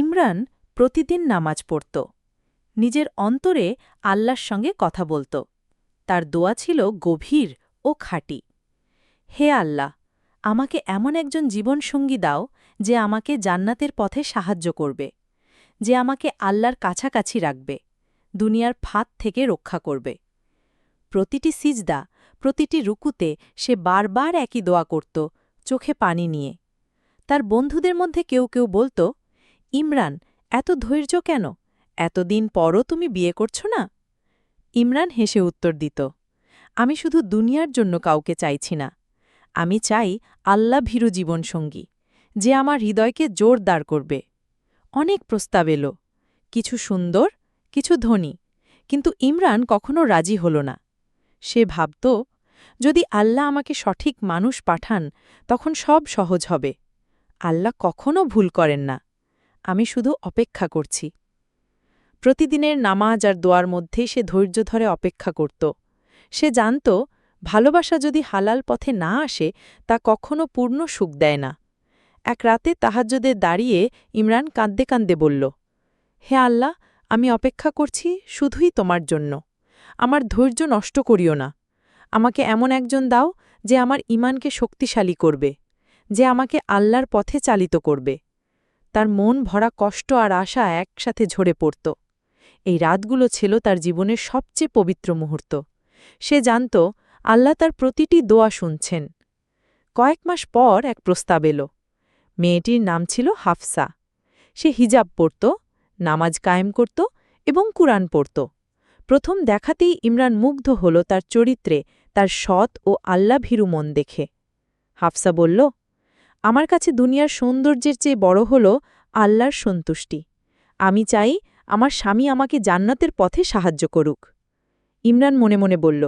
ইমরান প্রতিদিন নামাজ পড়ত। নিজের অন্তরে আল্লাহর সঙ্গে কথা বলত। তার দোয়া ছিল গভীর ও খাঁটি। হে আল্লাহ, আমাকে এমন একজন জীবনসঙ্গী দাও যে আমাকে জান্নাতের পথে সাহায্য করবে, যে আমাকে আল্লাহর কাছাকাছি রাখবে, দুনিয়ার ফাঁদ থেকে রক্ষা করবে। প্রতিটি সিজদা, প্রতিটি রুকুতে সে বারবার একই দোয়া করত, চোখে পানি নিয়ে। তার বন্ধুদের মধ্যে কেউ কেউ বলতো ইমরান, এত ধৈর্য কেন? এতদিন পরও তুমি বিয়ে করছ না? ইমরান হেসে উত্তর দিত, আমি শুধু দুনিয়ার জন্য কাউকে চাইছি না। আমি চাই আল্লাহ ভীরু জীবনসঙ্গী, যে আমার হৃদয়কে জোরদার করবে। অনেক প্রস্তাব এলো, কিছু সুন্দর, কিছু ধনী, কিন্তু ইমরান কখনো রাজি হল না। সে ভাবত, যদি আল্লাহ আমাকে সঠিক মানুষ পাঠান, তখন সব সহজ হবে। আল্লাহ কখনো ভুল করেন না। আমি শুধু অপেক্ষা করছি। প্রতিদিনের নামাজ আর দোয়ার মধ্যেই সে ধৈর্য ধরে অপেক্ষা করত। সে জানত, ভালোবাসা যদি হালাল পথে না আসে, তা কখনো পূর্ণ সুখ দেয় না। এক রাতে তাহাজ্যদে দাঁড়িয়ে ইমরান কাঁদতে কাঁদতে বলল, হে আল্লাহ, আমি অপেক্ষা করছি শুধুই তোমার জন্য। আমার ধৈর্য নষ্ট করিও না। আমাকে এমন একজন দাও যে আমার ইমানকে শক্তিশালী করবে, যে আমাকে আল্লাহর পথে চালিত করবে। তার মন ভরা কষ্ট আর আশা একসাথে ঝরে পড়ত। এই রাতগুলো ছিল তার জীবনের সবচেয়ে পবিত্র মুহূর্ত। সে জানত, আল্লাহ তার প্রতিটি দোয়া শুনছেন। কয়েক মাস পর এক প্রস্তাব এলো। মেয়েটির নাম ছিল হাফসা। সে হিজাব পড়ত, নামাজ কায়েম করত এবং কুরআন পড়ত। প্রথম দেখাতেই ইমরান মুগ্ধ হল তার চরিত্রে তার সৎ ও আল্লাভীরু মন দেখে। হাফসা বলল আমার কাছে দুনিয়ার সৌন্দর্যের চেয়ে বড় হল আল্লাহর সন্তুষ্টি। আমি চাই আমার স্বামী আমাকে জান্নাতের পথে সাহায্য করুক। ইমরান মনে মনে বলল,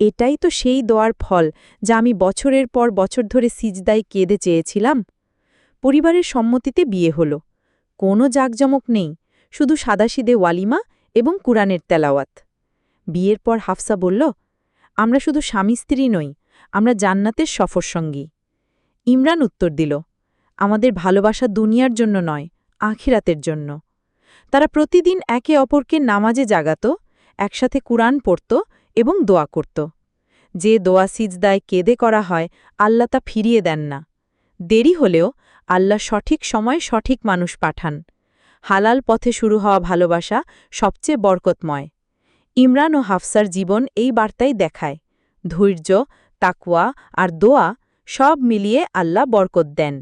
এটাই তো সেই দোয়ার ফল যা আমি বছরের পর বছর ধরে সিজদায় কেঁদে চেয়েছিলাম। পরিবারের সম্মতিতে বিয়ে হল। কোনো জাকজমক নেই, শুধু সাদাসিদে ওয়ালিমা এবং কুরআনের তেলাওয়াত। বিয়ের পর হাফসা বলল, আমরা শুধু স্বামী স্ত্রী নই, আমরা জান্নাতের সফরসঙ্গী। ইমরান উত্তর দিল, আমাদের ভালোবাসা দুনিয়ার জন্য নয়, আখিরাতের জন্য। তারা প্রতিদিন একে অপরকে নামাজে জাগাত, একসাথে কুরআন পড়ত এবং দোয়া করত। যে দোয়া সিজদায় কেদে করা হয়, আল্লাহ তা ফিরিয়ে দেন না। দেরি হলেও আল্লাহ সঠিক সময় সঠিক মানুষ পাঠান। হালাল পথে শুরু হওয়া ভালোবাসা সবচেয়ে বরকতময়। ইমরান ও হাফসার জীবন এই বার্তাই দেখায়, ধৈর্য তাকুয়া আর দোয়া সব মিলিয়ে আল্লাহ বরকত দেন।